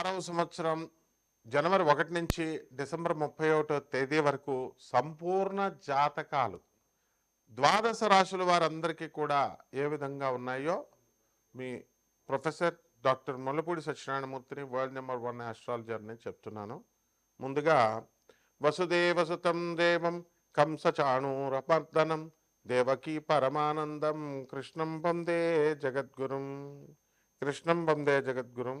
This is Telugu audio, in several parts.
ఆరవ సంవత్సరం జనవరి ఒకటి నుంచి డిసెంబర్ ముప్పై ఒకటో తేదీ వరకు సంపూర్ణ జాతకాలు. ద్వాదశ రాశుల వారందరికీ కూడా ఏ విధంగా ఉన్నాయో మీ ప్రొఫెసర్ డాక్టర్ ముల్లపూడి సత్యనారాయణమూర్తిని వరల్డ్ నెంబర్ వన్ ఆస్ట్రాలజర్ని చెప్తున్నాను. ముందుగా వసుదేవసుతం దేవం కంసచాణూరపర్దనం దేవకీ పరమానందం కృష్ణం వందే జగద్గురుం కృష్ణం వందే జగద్గురుం.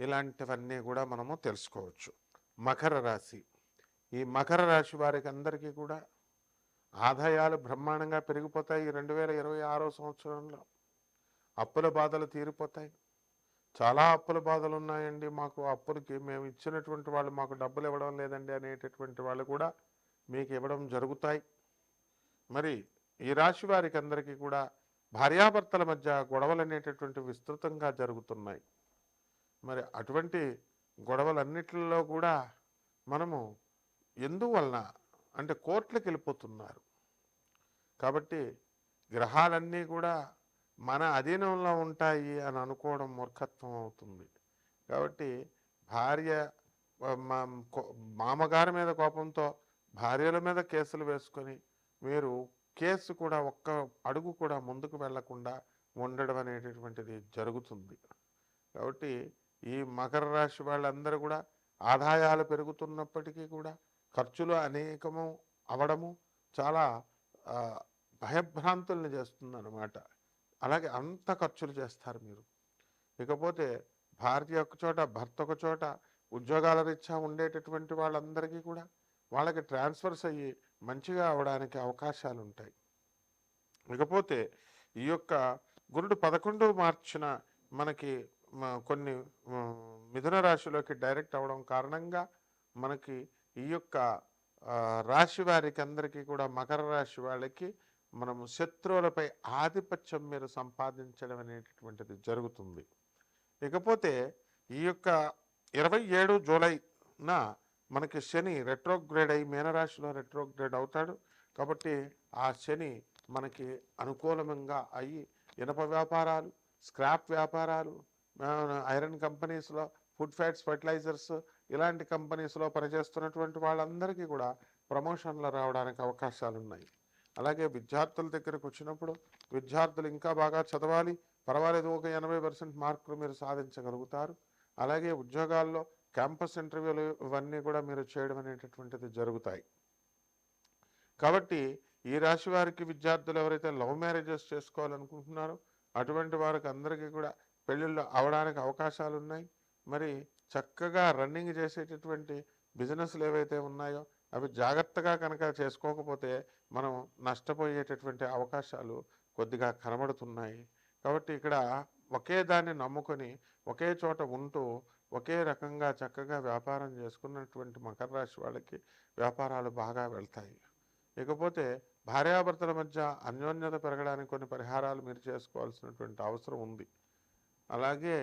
ఇలాంటివన్నీ కూడా మనము తెలుసుకోవచ్చు. మకర రాశి. ఈ మకర రాశి వారికి అందరికీ కూడా ఆదాయాలు బ్రహ్మాండంగా పెరిగిపోతాయి ఈ రెండు వేల ఇరవై ఆరో సంవత్సరంలో. అప్పుల బాధలు తీరిపోతాయి. చాలా అప్పుల బాధలు ఉన్నాయండి. మాకు అప్పులకి మేము ఇచ్చినటువంటి వాళ్ళు మాకు డబ్బులు ఇవ్వడం లేదండి అనేటటువంటి వాళ్ళు కూడా మీకు ఇవ్వడం జరుగుతాయి. మరి ఈ రాశి వారికి అందరికీ కూడా భార్యాభర్తల మధ్య గొడవలు అనేటటువంటి విస్తృతంగా జరుగుతున్నాయి. మరి అటువంటి గొడవలన్నిటిలో కూడా మనము ఎందువలన అంటే కోర్టులకు వెళ్ళిపోతున్నారు కాబట్టి గ్రహాలన్నీ కూడా మన అధీనంలో ఉంటాయి అని అనుకోవడం మూర్ఖత్వం అవుతుంది. కాబట్టి భార్య కో- మామగారి మీద కోపంతో భార్యల మీద కేసులు వేసుకొని మీరు కేసు కూడా ఒక్క అడుగు కూడా ముందుకు వెళ్ళకుండా ఉండడం అనేటటువంటిది జరుగుతుంది. కాబట్టి ఈ మకర రాశి వాళ్ళందరూ కూడా ఆదాయాలు పెరుగుతున్నప్పటికీ కూడా ఖర్చులు అనేకము అవడము చాలా భయభ్రాంతుల్ని చేస్తుంది అనమాట అలాగే అంత ఖర్చులు చేస్తారు మీరు. ఇకపోతే భార్య ఒక చోట భర్త ఒక చోట ఉద్యోగాల రీత్యా ఉండేటటువంటి వాళ్ళందరికీ కూడా వాళ్ళకి ట్రాన్స్ఫర్స్ అయ్యి మంచిగా అవడానికి అవకాశాలు ఉంటాయి ఇకపోతే ఈ యొక్క గురుడు పదకొండు మార్చిన మనకి కొన్ని మిథున రాశిలోకి డైరెక్ట్ అవడం కారణంగా మనకి ఈ యొక్క రాశి వారికి అందరికీ కూడా మకర రాశి వాళ్ళకి మనము శత్రువులపై ఆధిపత్యం మీరు సంపాదించడం అనేటటువంటిది జరుగుతుంది. ఇకపోతే ఈ యొక్క ఇరవై ఏడు జూలైన మనకి శని రెట్రోగ్రేడ్ అయి మీనరాశిలో రెట్రోగ్రేడ్ అవుతాడు. కాబట్టి ఆ శని మనకి అనుకూలంగా అయ్యి ఇనప వ్యాపారాలు స్క్రాప్ వ్యాపారాలు ఐరన్ కంపెనీస్లో ఫుడ్ ఫ్యాట్స్ ఫర్టిలైజర్స్ ఇలాంటి కంపెనీస్లో పనిచేస్తున్నటువంటి వాళ్ళందరికీ కూడా ప్రమోషన్లు రావడానికి అవకాశాలు ఉన్నాయి అలాగే విద్యార్థుల దగ్గరకు వచ్చినప్పుడు విద్యార్థులు ఇంకా బాగా చదవాలి పర్వాలేదు ఒక ఎనభై పర్సెంట్ మార్కులు మీరు సాధించగలుగుతారు. అలాగే ఉద్యోగాల్లో క్యాంపస్ ఇంటర్వ్యూలు ఇవన్నీ కూడా మీరు చేయడం అనేటటువంటిది జరుగుతాయి. కాబట్టి ఈ రాశి వారికి విద్యార్థులు ఎవరైతే లవ్ మ్యారేజెస్ చేసుకోవాలనుకుంటున్నారో అటువంటి వారికి అందరికీ కూడా పెళ్ళిళ్ళు అవడానికి అవకాశాలు ఉన్నాయి మరి చక్కగా రన్నింగ్ చేసేటటువంటి బిజినెస్లు ఏవైతే ఉన్నాయో అవి జాగ్రత్తగా కనుక చేసుకోకపోతే మనం నష్టపోయేటటువంటి అవకాశాలు కొద్దిగా కనబడుతున్నాయి. కాబట్టి ఇక్కడ ఒకే దాన్ని నమ్ముకొని ఒకే చోట ఉంటూ ఒకే రకంగా చక్కగా వ్యాపారం చేసుకున్నటువంటి మకర రాశి వాళ్ళకి వ్యాపారాలు బాగా వెళ్తాయి. ఇకపోతే భార్యాభర్తల మధ్య అన్యోన్యత పెరగడానికి కొన్ని పరిహారాలు మీరు చేసుకోవాల్సినటువంటి అవసరం ఉంది. అలాగే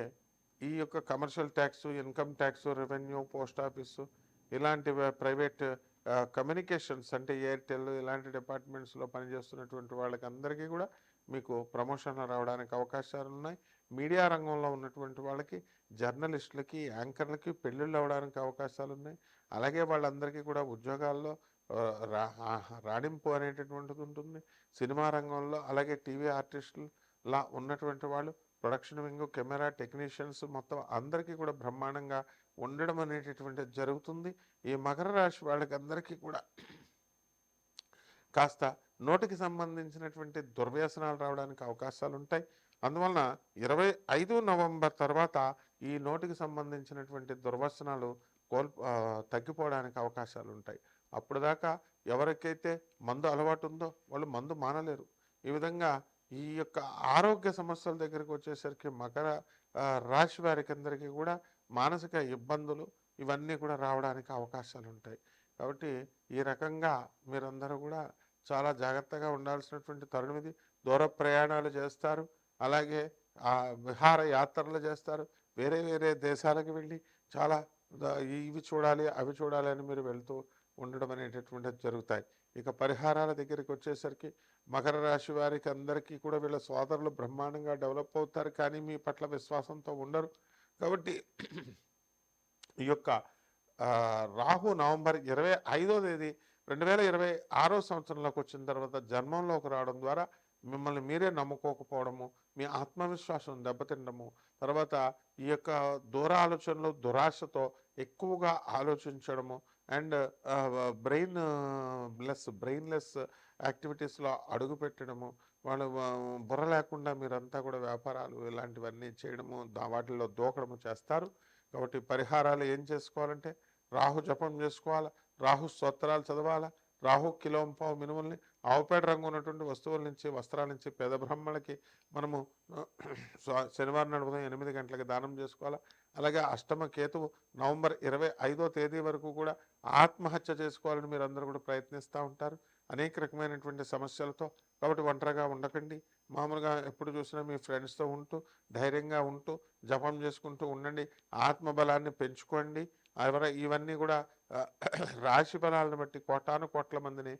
ఈ యొక్క commercial tax income tax revenue post office ఇలాంటి ప్రైవేట్ కమ్యూనికేషన్స్ అంటే ఎయిర్టెల్ ఇలాంటి డిపార్ట్మెంట్స్లో పనిచేస్తున్నటువంటి వాళ్ళకి అందరికీ కూడా మీకు ప్రమోషన్లు రావడానికి అవకాశాలు ఉన్నాయి. మీడియా రంగంలో ఉన్నటువంటి వాళ్ళకి జర్నలిస్టులకి యాంకర్లకి పెళ్ళిళ్ళు అవ్వడానికి అవకాశాలు ఉన్నాయి. అలాగే వాళ్ళందరికీ కూడా ఉద్యోగాల్లో రా రాణింపు అనేటటువంటిది ఉంటుంది. సినిమా రంగంలో అలాగే టీవీ ఆర్టిస్టులు లా ఉన్నటువంటి వాళ్ళు ప్రొడక్షన్ వింగ్ కెమెరా టెక్నీషియన్స్ మొత్తం అందరికీ కూడా బ్రహ్మాండంగా ఉండడం అనేటటువంటిది జరుగుతుంది. ఈ మకర రాశి వాళ్ళకి అందరికీ కూడా కాస్త నోటికి సంబంధించినటువంటి దుర్వ్యసనాలు రావడానికి అవకాశాలు ఉంటాయి. అందువలన ఇరవై ఐదు నవంబర్ తర్వాత ఈ నోటికి సంబంధించినటువంటి దుర్వ్యసనాలు కోల్ తగ్గిపోవడానికి అవకాశాలు ఉంటాయి. అప్పుడు దాకా ఎవరికైతే మందు అలవాటు ఉందో వాళ్ళు మందు మానలేరు. ఈ విధంగా ఈ యొక్క ఆరోగ్య సమస్యల దగ్గరికి వచ్చేసరికి మకర రాశి వారికి అందరికీ కూడా మానసిక ఇబ్బందులు ఇవన్నీ కూడా రావడానికి అవకాశాలు ఉంటాయి. కాబట్టి ఈ రకంగా మీరందరూ కూడా చాలా జాగ్రత్తగా ఉండాల్సినటువంటి తరుణం ఇది. దూర ప్రయాణాలు చేస్తారు. అలాగే విహార యాత్రలు చేస్తారు. వేరే వేరే దేశాలకు వెళ్ళి చాలా ఇవి చూడాలి అవి చూడాలి అని మీరు వెళ్తూ ఉండడం అనేటటువంటిది జరుగుతాయి. ఇక పరిహారాల దగ్గరికి వచ్చేసరికి మకర రాశి వారికి అందరికీ కూడా వీళ్ళ సోదరులు బ్రహ్మాండంగా డెవలప్ అవుతారు. కానీ మీ పట్ల విశ్వాసంతో ఉండరు. కాబట్టి ఈ యొక్క రాహు నవంబర్ ఇరవై ఐదో తేదీ రెండు వేల ఇరవై ఆరో సంవత్సరంలోకి వచ్చిన తర్వాత జన్మంలోకి రావడం ద్వారా మిమ్మల్ని మీరే నమ్ముకోకపోవడము మీ ఆత్మవిశ్వాసం దెబ్బతినడము తర్వాత ఈ యొక్క దూర ఆలోచనలు దురాశతో ఎక్కువగా ఆలోచించడము అండ్ బ్రెయిన్ లెస్ బ్రెయిన్లెస్ యాక్టివిటీస్లో అడుగు పెట్టడము వాళ్ళు బుర్ర లేకుండా మీరంతా కూడా వ్యాపారాలు ఇలాంటివన్నీ చేయడము వాటిల్లో దూకడము చేస్తారు. కాబట్టి పరిహారాలు ఏం చేసుకోవాలంటే రాహు జపం చేసుకోవాలా రాహు స్తోత్రాలు చదవాలా రాహు కిలోంపావు మినుముల్ని ఆవుపేట రంగు ఉన్నటువంటి వస్తువుల నుంచి వస్త్రాల నుంచి పేద బ్రహ్మలకి మనము శనివారం నాడు ఎనిమిది గంటలకి దానం చేసుకోవాలి? అలాగే అష్టమ కేతువు నవంబర్ ఇరవై ఐదో తేదీ వరకు కూడా ఆత్మహత్య చేసుకోవాలని మీరు అందరూ కూడా ప్రయత్నిస్తూ ఉంటారు. అనేక రకమైనటువంటి సమస్యలతో కాబట్టి ఒంటరిగా ఉండకండి. మామూలుగా ఎప్పుడు చూసినా మీ ఫ్రెండ్స్తో ఉంటూ ధైర్యంగా ఉంటూ జపం చేసుకుంటూ ఉండండి. ఆత్మబలాన్ని పెంచుకోండి. ఎవర ఇవన్నీ కూడా రాశి బలాలను బట్టి కోటాను కోట్ల మందిని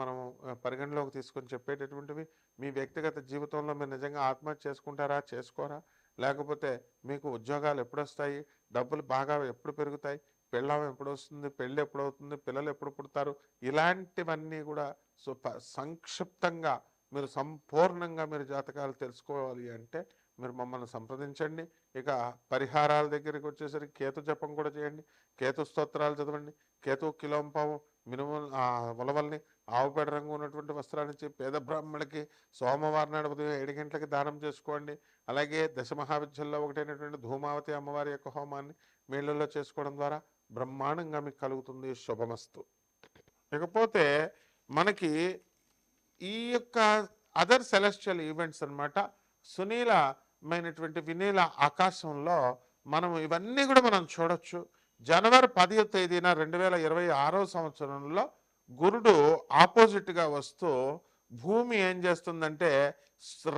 మనం పరిగణలోకి తీసుకొని చెప్పేటటువంటివి మీ వ్యక్తిగత జీవితంలో మీరు నిజంగా ఆత్మహత్య చేసుకుంటారా చేసుకోరా? లేకపోతే మీకు ఉద్యోగాలు ఎప్పుడు వస్తాయి డబ్బులు బాగా ఎప్పుడు పెరుగుతాయి? పెళ్ళం ఎప్పుడు వస్తుంది పెళ్ళి ఎప్పుడు అవుతుంది పిల్లలు ఎప్పుడు పుడతారు? ఇలాంటివన్నీ కూడా సో సంక్షిప్తంగా మీరు సంపూర్ణంగా మీరు జాతకాలు తెలుసుకోవాలి అంటే మీరు మమ్మల్ని సంప్రదించండి. ఇక పరిహారాల దగ్గరికి వచ్చేసరికి కేతు జపం కూడా చేయండి. కేతు స్తోత్రాలు చదవండి. కేతు కిలోంపం మినుము ఆ, ఉలవల్ని ఆవుపేడ రంగు ఉన్నటువంటి వస్త్రాలు ఇచ్చి పేద బ్రాహ్మణులకి సోమవారం నాడు ఉదయం ఏడు గంటలకి దానం చేసుకోండి. అలాగే దశ మహావిద్యల్లో ఒకటైనటువంటి ధూమావతి అమ్మవారి యొక్క హోమాన్ని మేళ్ళల్లో చేసుకోవడం ద్వారా బ్రహ్మాండంగా మీకు కలుగుతుంది. శుభమస్తు. ఇకపోతే మనకి ఈ యొక్క అదర్ సెలెస్టియల్ ఈవెంట్స్ అనమాట సునీలమైనటువంటి వినీల ఆకాశంలో మనం ఇవన్నీ కూడా మనం చూడొచ్చు. జనవరి పదివ తేదీన రెండు వేల ఇరవై ఆరో సంవత్సరంలో గురుడు ఆపోజిట్గా వస్తూ భూమి ఏం చేస్తుందంటే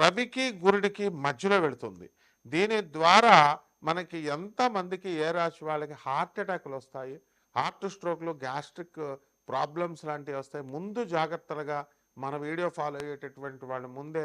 రవికి గురుడికి మధ్యలో వెళుతుంది. దీని ద్వారా మనకి ఎంతమందికి ఏ రాశి వాళ్ళకి హార్ట్ అటాక్లు వస్తాయి హార్ట్ స్ట్రోక్లు గ్యాస్ట్రిక్ ప్రాబ్లమ్స్ లాంటివి వస్తాయి ముందు జాగ్రత్తలుగా మన వీడియో ఫాలో అయ్యేటటువంటి వాళ్ళు ముందే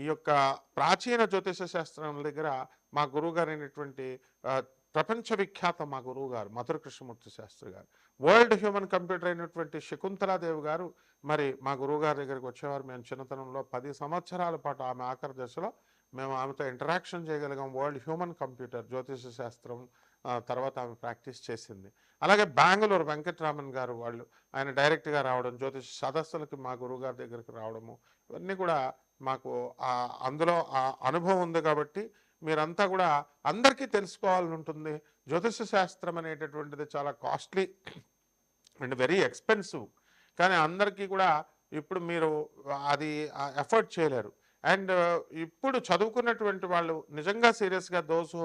ఈ యొక్క ప్రాచీన జ్యోతిష శాస్త్రం దగ్గర మా గురువుగారు అయినటువంటి ప్రపంచవిఖ్యాత ప్రపంచ విఖ్యాత మా గురువు గారు మధుర కృష్ణమూర్తి శాస్త్రి గారు. వరల్డ్ హ్యూమన్ కంప్యూటర్ అయినటువంటి శకుంతలాదేవి గారు మరి మా గురువు గారి దగ్గరికి వచ్చేవారు. మేము చిన్నతనంలో పది సంవత్సరాల పాటు ఆమె ఆఖరి దశలో మేము ఆమెతో ఇంటరాక్షన్ చేయగలిగాం. వరల్డ్ హ్యూమన్ కంప్యూటర్ జ్యోతిష శాస్త్రం తర్వాత ఆమె ప్రాక్టీస్ చేసింది. అలాగే బెంగళూరు వెంకటరామన్ గారు వాళ్ళు ఆయన డైరెక్ట్గా రావడం జ్యోతిష సదస్సులకి మా గురువుగారి దగ్గరికి రావడము ఇవన్నీ కూడా మాకు ఆ అందులో ఆ అనుభవం ఉంది కాబట్టి మీరంతా కూడా అందరికీ తెలుసుకోవాలని ఉంటుంది. జ్యోతిష శాస్త్రం అనేటటువంటిది చాలా కాస్ట్లీ అండ్ వెరీ ఎక్స్పెన్సివ్. కానీ అందరికీ కూడా ఇప్పుడు మీరు అది ఎఫర్ట్ చేయలేరు. అండ్ ఇప్పుడు చదువుకున్నటువంటి వాళ్ళు నిజంగా సీరియస్గా those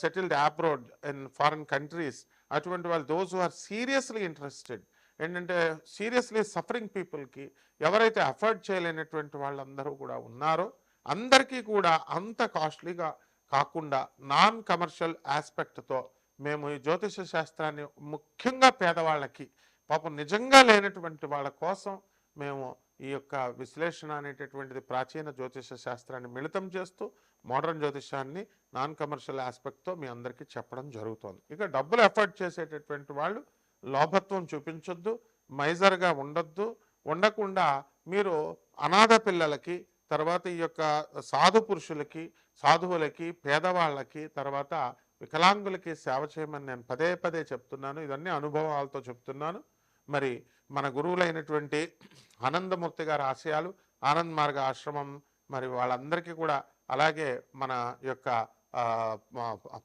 settled abroad in foreign countries అటువంటి వాళ్ళు దోస్ ఆర్ సీరియస్లీ ఇంట్రెస్టెడ్ ఏంటంటే సీరియస్లీ సఫరింగ్ పీపుల్కి ఎవరైతే అఫోర్డ్ చేయలేనటువంటి వాళ్ళందరూ కూడా ఉన్నారో అందరికీ కూడా అంత కాస్ట్లీగా కాకుండా నాన్ కమర్షియల్ ఆస్పెక్ట్తో మేము ఈ జ్యోతిష శాస్త్రాన్ని ముఖ్యంగా పేదవాళ్ళకి పాపం నిజంగా లేనటువంటి వాళ్ళ కోసం మేము ఈ యొక్క విశ్లేషణ అనేటటువంటిది ప్రాచీన జ్యోతిష శాస్త్రాన్ని మిళితం చేస్తూ మోడర్న్ జ్యోతిషాన్ని నాన్ కమర్షియల్ ఆస్పెక్ట్తో మీ అందరికీ చెప్పడం జరుగుతోంది. ఇక డబ్బులు ఎఫర్ట్ చేసేటటువంటి వాళ్ళు లోభత్వం చూపించొద్దు మైజర్గా ఉండొద్దు. ఉండకుండా మీరు అనాథ పిల్లలకి తర్వాత ఈ యొక్క సాధు పురుషులకి సాధువులకి పేదవాళ్ళకి తర్వాత వికలాంగులకి సేవ చేయమని నేను పదే పదే చెప్తున్నాను. ఇవన్నీ అనుభవాలతో చెప్తున్నాను. మరి మన గురువులైనటువంటి ఆనందమూర్తి గారి ఆశయాలు ఆనంద్ మార్గ ఆశ్రమం మరి వాళ్ళందరికీ కూడా అలాగే మన యొక్క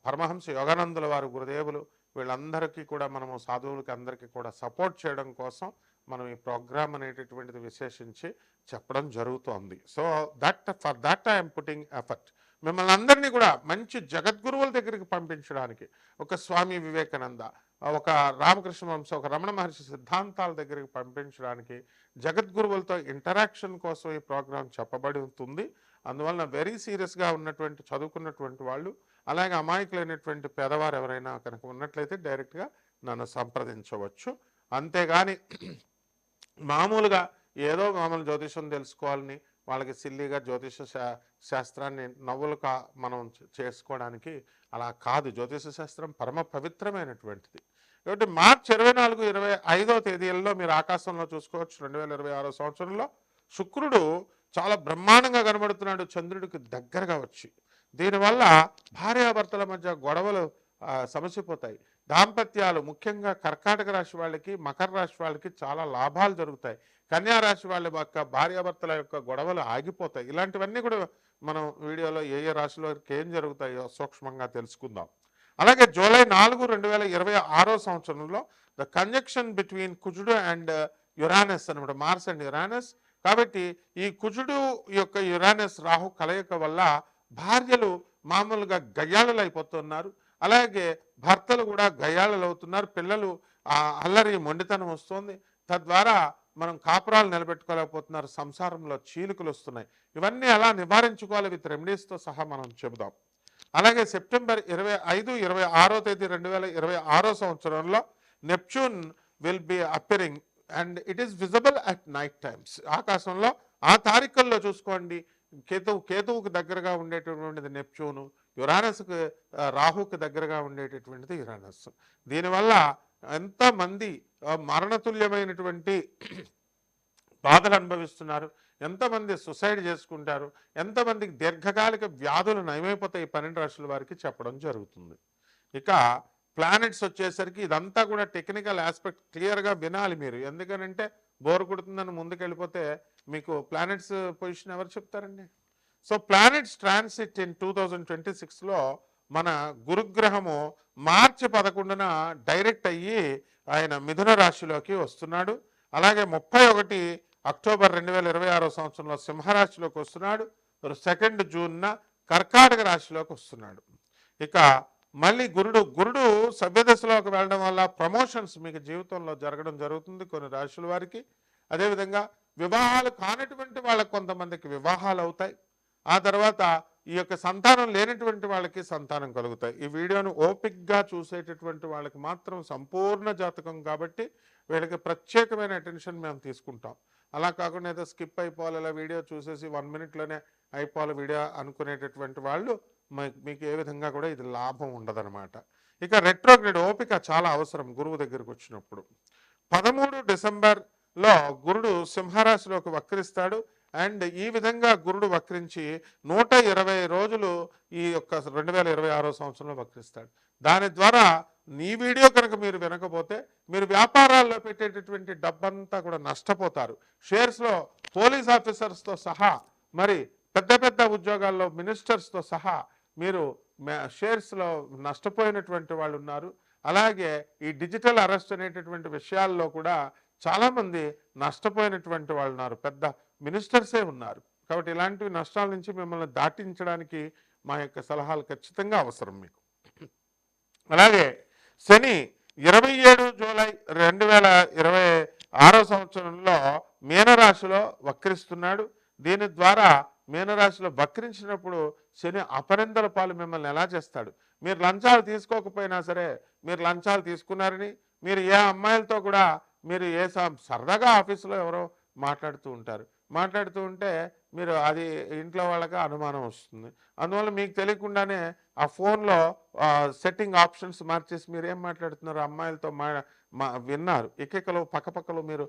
పరమహంస యోగానందుల వారు గురుదేవులు వీళ్ళందరికీ కూడా మనము సాధువులకి అందరికీ కూడా సపోర్ట్ చేయడం కోసం మనం ఈ ప్రోగ్రామ్ అనేటటువంటిది విశేషించి చెప్పడం జరుగుతోంది. So that for that I'm putting effort మిమ్మల్ని అందరినీ కూడా మంచి జగద్గురువుల దగ్గరికి పంపించడానికి ఒక స్వామి వివేకానంద ఒక రామకృష్ణ వంశ ఒక రమణ మహర్షి సిద్ధాంతాల దగ్గరికి పంపించడానికి జగద్గురువులతో ఇంటరాక్షన్ కోసం ఈ ప్రోగ్రాం చెప్పబడి ఉంటుంది. అందువలన వెరీ సీరియస్గా ఉన్నటువంటి చదువుకున్నటువంటి వాళ్ళు అలాగే అమాయకులైనటువంటి పేదవారు ఎవరైనా కనుక ఉన్నట్లయితే డైరెక్ట్గా నన్ను సంప్రదించవచ్చు. అంతేగాని మామూలుగా ఏదో మామూలు జ్యోతిషం తెలుసుకోవాలని వాళ్ళకి సిల్లీగా జ్యోతిష శా- శాస్త్రాన్ని నవ్వులు కా మనం చేసుకోవడానికి అలా కాదు. జ్యోతిష శాస్త్రం పరమ పవిత్రమైనటువంటిది. కాబట్టి మార్చ్ ఇరవై నాలుగు ఇరవై ఐదో తేదీల్లో మీరు ఆకాశంలో చూసుకోవచ్చు. రెండు వేల ఇరవై ఆరో సంవత్సరంలో శుక్రుడు చాలా బ్రహ్మాండంగా కనబడుతున్నాడు. చంద్రుడికి దగ్గరగా వచ్చి దీనివల్ల భార్యాభర్తల మధ్య గొడవలు సమసిపోతాయి. దాంపత్యాలు ముఖ్యంగా కర్కాటక రాశి వాళ్ళకి మకర రాశి వాళ్ళకి చాలా లాభాలు జరుగుతాయి. కన్యా రాశి వాళ్ళ యొక్క భార్యాభర్తల యొక్క గొడవలు ఆగిపోతాయి. ఇలాంటివన్నీ కూడా మనం వీడియోలో ఏ ఏ రాశిలో ఏం జరుగుతాయో సూక్ష్మంగా తెలుసుకుందాం. అలాగే జూలై నాలుగు రెండు వేల ఇరవై ఆరో సంవత్సరంలో ద కంజక్షన్ బిట్వీన్ కుజుడు అండ్ యురానస్ అనమాట మార్స్ అండ్ యురానస్. కాబట్టి ఈ కుజుడు యొక్క యురానస్ రాహు కలయిక వల్ల భార్యలు మామూలుగా గయ్యాళలు అయిపోతున్నారు. అలాగే భర్తలు కూడా గయ్యాళలు అవుతున్నారు. పిల్లలు ఆ అల్లరి మొండితనం వస్తుంది. తద్వారా మనం కాపురాలు నిలబెట్టుకోలేకపోతున్నారు. సంసారంలో చీలికలు వస్తున్నాయి. ఇవన్నీ ఎలా నివారించుకోవాలి? విత్ రెమెడీస్తో సహా మనం చెబుదాం. అలాగే సెప్టెంబర్ ఇరవై ఐదు ఇరవై ఆరో తేదీ రెండు వేల ఇరవై ఆరో సంవత్సరంలో Neptune will be appearing and it is visible at night times. ఆకాశంలో ఆ తారీఖుల్లో చూసుకోండి. కేతువు కేతువుకు దగ్గరగా ఉండేటటువంటిది నెప్చూను యురానస్కు రాహుకు రాహుకి దగ్గరగా ఉండేటటువంటిది యురానస్ దీనివల్ల ఎంతమంది మరణతుల్యమైనటువంటి బాధలు అనుభవిస్తున్నారు ఎంతమంది సుసైడ్ చేసుకుంటారు ఎంతమందికి దీర్ఘకాలిక వ్యాధులు నయమైపోతాయి పన్నెండు రాశుల వారికి చెప్పడం జరుగుతుంది. ఇక ప్లానెట్స్ వచ్చేసరికి ఇదంతా కూడా టెక్నికల్ ఆస్పెక్ట్ క్లియర్గా వినాలి మీరు. ఎందుకనంటే బోర్ కొడుతుందని ముందుకెళ్ళిపోతే మీకు ప్లానెట్స్ పొజిషన్ ఎవరు చెప్తారండి? So planets transit in two thousand twenty సిక్స్లో మన గురుగ్రహము మార్చి పదకొండున డైరెక్ట్ అయ్యి ఆయన మిథున రాశిలోకి వస్తున్నాడు. అలాగే ముప్పై ఒకటి అక్టోబర్ రెండు వేల ఇరవై ఆరో సంవత్సరంలో సింహరాశిలోకి వస్తున్నాడు. సెకండ్ జూన్న కర్కాటక రాశిలోకి వస్తున్నాడు. ఇక మళ్ళీ గురుడు గురుడు సభ్యదశలోకి వెళ్ళడం వల్ల ప్రమోషన్స్ మీకు జీవితంలో జరగడం జరుగుతుంది కొన్ని రాశుల వారికి. అదేవిధంగా వివాహాలు కానటువంటి వాళ్ళకి కొంతమందికి వివాహాలు అవుతాయి. ఆ తర్వాత ఈ యొక్క సంతానం లేనటువంటి వాళ్ళకి సంతానం కలుగుతాయి. ఈ వీడియోను ఓపిక్గా చూసేటటువంటి వాళ్ళకి మాత్రం సంపూర్ణ జాతకం కాబట్టి వీళ్ళకి ప్రత్యేకమైన అటెన్షన్ మేము తీసుకుంటాం. అలా కాకుండా ఏదో స్కిప్ అయిపోవాలి వీడియో చూసేసి వన్ మినిట్లోనే అయిపోవాలి వీడియో అనుకునేటటువంటి వాళ్ళు మీకు ఏ విధంగా కూడా ఇది లాభం ఉండదనమాట ఇక రెట్రోగ్రేడ్ ఓపిక చాలా అవసరం గురువు దగ్గరికి వచ్చినప్పుడు. పదమూడు డిసెంబర్లో గురుడు సింహరాశిలోకి వక్రిస్తాడు అండ్ ఈ విధంగా గురుడు వక్రించి నూట ఇరవై రోజులు ఈ యొక్క రెండు వేల ఇరవై ఆరో సంవత్సరంలో వక్రిస్తాడు. దాని ద్వారా నీ వీడియో కనుక మీరు వినకపోతే మీరు వ్యాపారాల్లో పెట్టేటటువంటి డబ్బంతా కూడా నష్టపోతారు. షేర్స్లో పోలీస్ ఆఫీసర్స్తో సహా మరి పెద్ద పెద్ద ఉద్యోగాల్లో మినిస్టర్స్తో సహా మీరు షేర్స్లో నష్టపోయినటువంటి వాళ్ళు ఉన్నారు అలాగే ఈ డిజిటల్ అరెస్ట్ అనేటటువంటి విషయాల్లో కూడా చాలామంది నష్టపోయినటువంటి వాళ్ళు ఉన్నారు పెద్ద మినిస్టర్సే ఉన్నారు. కాబట్టి ఇలాంటి నష్టాల నుంచి మిమ్మల్ని దాటించడానికి మా యొక్క సలహాలు ఖచ్చితంగా అవసరం మీకు. అలాగే శని ఇరవై ఏడు జూలై రెండు వేల ఇరవై ఆరో సంవత్సరంలో మీనరాశిలో వక్రిస్తున్నాడు. దీని ద్వారా మీనరాశిలో వక్రించినప్పుడు శని అపరిందల పాలు మిమ్మల్ని ఎలా చేస్తాడు? మీరు లంచాలు తీసుకోకపోయినా సరే మీరు లంచాలు తీసుకున్నారని మీరు ఏ అమ్మాయిలతో కూడా మీరు ఏ స- సరదాగా ఆఫీసులో ఎవరో మాట్లాడుతూ ఉంటారు. మాట్లాడుతూ ఉంటే మీరు అది ఇంట్లో వాళ్ళకి అనుమానం వస్తుంది. అందువల్ల మీకు తెలియకుండానే ఆ ఫోన్లో సెట్టింగ్ ఆప్షన్స్ మార్చేసి మీరు ఏం మాట్లాడుతున్నారు? అమ్మాయిలతో మా మా విన్నారు. ఎకెకలు పక్కపక్కలో మీరు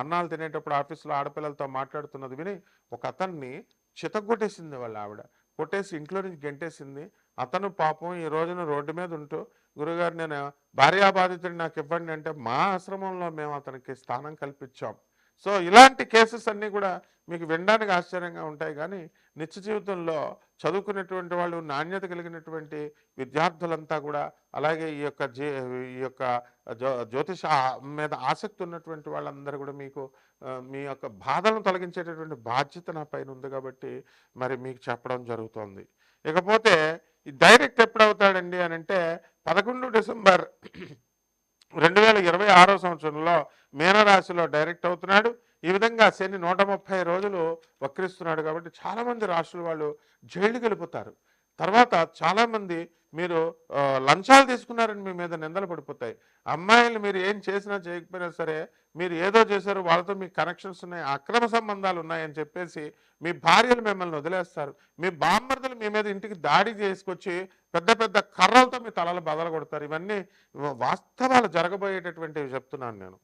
అన్నాలు తినేటప్పుడు ఆఫీసులో ఆడపిల్లలతో మాట్లాడుతున్నది విని ఒక అతన్ని చితగొట్టేసింది వాళ్ళ ఆవిడ. కొట్టేసి ఇంట్లో నుంచి గెంటేసింది. అతను పాపం ఈ రోజున రోడ్డు మీద ఉంటూ గురుగారు నేను భార్యాబాధితుడిని నాకు ఇవ్వండి అంటే మా ఆశ్రమంలో మేము అతనికి స్థానం కల్పించాం. సో ఇలాంటి కేసెస్ అన్నీ కూడా మీకు వినడానికి ఆశ్చర్యంగా ఉంటాయి. కానీ నిత్య జీవితంలో చదువుకునేటువంటి వాళ్ళు నాణ్యత కలిగినటువంటి విద్యార్థులంతా కూడా అలాగే ఈ యొక్క జీ ఈ యొక్క జ్యోతిష మీద ఆసక్తి ఉన్నటువంటి వాళ్ళందరూ కూడా మీకు మీ యొక్క బాధలను తొలగించేటటువంటి బాధ్యత నా పైన ఉంది కాబట్టి మరి మీకు చెప్పడం జరుగుతోంది. ఇకపోతే ఈ డైరెక్ట్ ఎప్పుడు అవుతాడండి అని అంటే పదకొండు డిసెంబర్ రెండు వేల ఇరవై ఆరో సంవత్సరంలో మీనరాశిలో డైరెక్ట్ అవుతున్నాడు. ఈ విధంగా శని నూట ముప్పై రోజులు వక్రిస్తున్నాడు కాబట్టి చాలామంది రాష్ట్రాలు వాళ్ళు జైలుకి వెళ్ళిపోతారు. తర్వాత చాలామంది మీరు లంచాలు తీసుకున్నారని మీ మీద నిందలు పడిపోతాయి. అమ్మాయిలు మీరు ఏం చేసినా చేయకపోయినా సరే మీరు ఏదో చేశారు వాళ్ళతో మీ కనెక్షన్స్ ఉన్నాయి అక్రమ సంబంధాలు ఉన్నాయని చెప్పేసి మీ భార్యలు మిమ్మల్ని వదిలేస్తారు. మీ బామ్మర్దులు మీ మీద ఇంటికి దాడి చేసుకొచ్చి పెద్ద పెద్ద కర్రలతో మీ తలలు బదలు కొడతారు. ఇవన్నీ వాస్తవాలు జరగబోయేటటువంటివి చెప్తున్నాను నేను.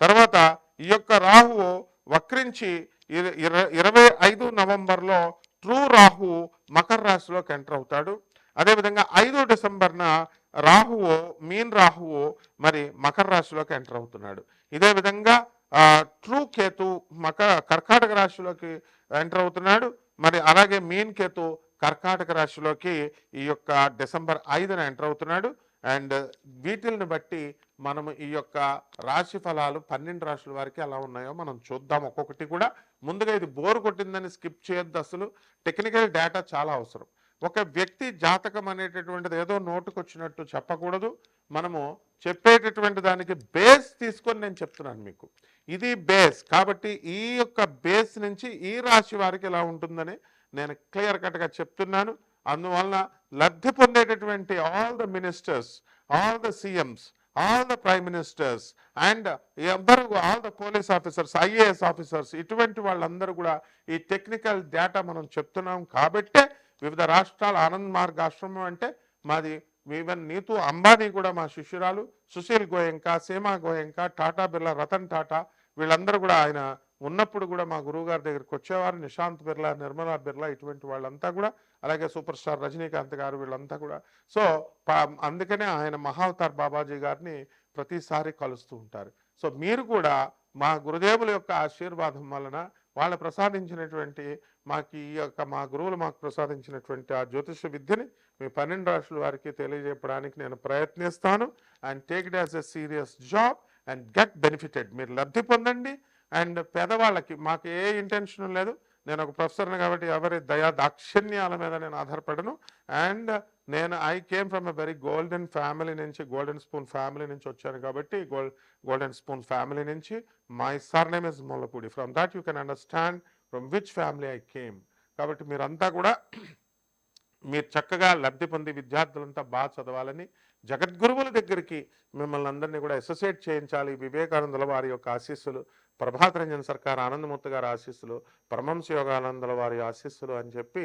తర్వాత ఈ యొక్క రాహువు వక్రించి ఇర- ఇరవై ఐదు నవంబర్లో ట్రూ రాహు మకర రాశిలోకి ఎంటర్ అవుతాడు. అదేవిధంగా ఐదో డిసెంబర్న రాహువు మీన్ రాహువు మరి మకర రాశిలోకి ఎంటర్ అవుతున్నాడు. ఇదే విధంగా ట్రూ కేతు మకర కర్కాటక రాశిలోకి ఎంటర్ అవుతున్నాడు. మరి అలాగే మీన్ కేతు కర్కాటక రాశిలోకి ఈ యొక్క డిసెంబర్ ఐదున ఎంటర్ అవుతున్నాడు. అండ్ వీటిల్ని బట్టి మనము ఈ యొక్క రాశి ఫలాలు పన్నెండు రాశుల వారికి ఎలా ఉన్నాయో మనం చూద్దాం ఒక్కొక్కటి కూడా. ముందుగా ఇది బోర్ కొట్టిందని స్కిప్ చేయొద్దు అసలు. టెక్నికల్ డేటా చాలా అవసరం. ఒక వ్యక్తి జాతకం అనేటటువంటిది ఏదో నోటుకొచ్చినట్టు చెప్పకూడదు. మనము చెప్పేటటువంటి దానికి బేస్ తీసుకొని నేను చెప్తున్నాను మీకు. ఇది బేస్ కాబట్టి ఈ యొక్క బేస్ నుంచి ఈ రాశి వారికి ఎలా ఉంటుందని నేను క్లియర్ కట్గా చెప్తున్నాను. అందువలన లబ్ధి పొందేటటువంటి all the ministers all the CMs all the prime ministers and ఎవరు all the police officers IAS officers ఇటువంటి వాళ్ళందరూ కూడా ఈ టెక్నికల్ డేటా మనం చెప్తున్నాం కాబట్టే వివిధ రాష్ట్రాల ఆనంద్ మార్గ్ ఆశ్రమం అంటే మాది ఈవెన్ నీతూ అంబానీ కూడా మా శిష్యురాలు సుశీల్ గోయంక సీమా గోయంక టాటా బిర్లా రతన్ టాటా వీళ్ళందరూ కూడా ఆయన ఉన్నప్పుడు కూడా మా గురువు గారి దగ్గరికి వచ్చేవారు. నిశాంత్ బిర్లా నిర్మలా బిర్లా ఇటువంటి వాళ్ళంతా కూడా అలాగే సూపర్ స్టార్ రజనీకాంత్ గారు వీళ్ళంతా కూడా. సో పా- అందుకనే ఆయన మహావతార్ బాబాజీ గారిని ప్రతిసారి కలుస్తూ ఉంటారు. సో మీరు కూడా మా గురుదేవుల యొక్క ఆశీర్వాదం వలన వాళ్ళు ప్రసాదించినటువంటి మాకు ఈ యొక్క మా గురువులు మాకు ప్రసాదించినటువంటి ఆ జ్యోతిష విద్యని మీ పన్నెండు రాష్ట్రాల వారికి తెలియజేయడానికి నేను ప్రయత్నిస్తాను. And take it as a serious job and get benefited మీరు లబ్ధి పొందండి. అండ్ పేదవాళ్ళకి మాకు ఏ ఇంటెన్షన్ లేదు. నేను ఒక ప్రొఫెసర్ని కాబట్టి ఎవరి దయా దాక్షిణ్యాల మీద నేను ఆధారపడను. అండ్ నేను I came from a very golden family నుంచి గోల్డెన్ స్పూన్ ఫ్యామిలీ నుంచి వచ్చాను కాబట్టి గోల్ గోల్డెన్ స్పూన్ ఫ్యామిలీ నుంచి my sir name is Mollapudi from that you can understand from which family I came కాబట్టి మీరంతా కూడా మీరు చక్కగా లబ్ధి పొంది విద్యార్థులంతా బాగా చదవాలని జగద్గురువుల దగ్గరికి మిమ్మల్ని అందరినీ కూడా అసోసియేట్ చేయించాలి. వివేకానందుల వారి యొక్క ఆశీస్సులు ప్రభాత్ రంజన్ సర్కార్ ఆనందమూర్తి గారి ఆశీస్సులు పరమంశ యోగానందుల వారి ఆశీస్సులు అని చెప్పి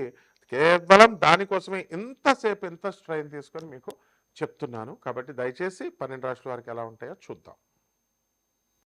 కేవలం దానికోసమే ఇంతసేపు ఇంత స్ట్రైన్ తీసుకొని మీకు చెప్తున్నాను. కాబట్టి దయచేసి పన్నెండు రాష్ట్రాల వారికి ఎలా ఉంటాయో చూద్దాం.